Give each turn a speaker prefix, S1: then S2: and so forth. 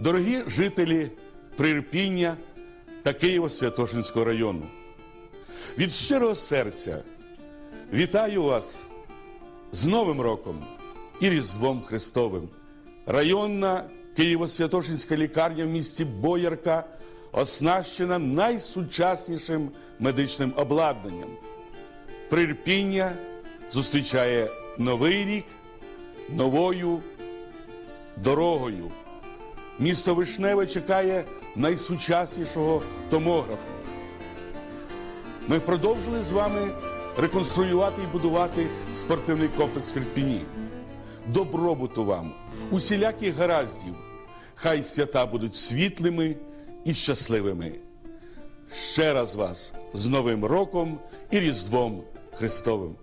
S1: Дорогі жителі Прирпіння та Києво-Святошинського району, від щирого серця вітаю вас з Новим роком і Різдвом Христовим. Районна Києво-Святошинська лікарня в місті Боярка оснащена найсучаснішим медичним обладнанням. Прирпіння зустрічає новий рік новою дорогою. Місто Вишневе чекає найсучаснішого томографа. Ми продовжили з вами реконструювати і будувати спортивний комплекс в Ірпіні. Добробуту вам, усіляких гараздів. Хай свята будуть світлими і щасливими. Ще раз вас з Новим роком і Різдвом Христовим.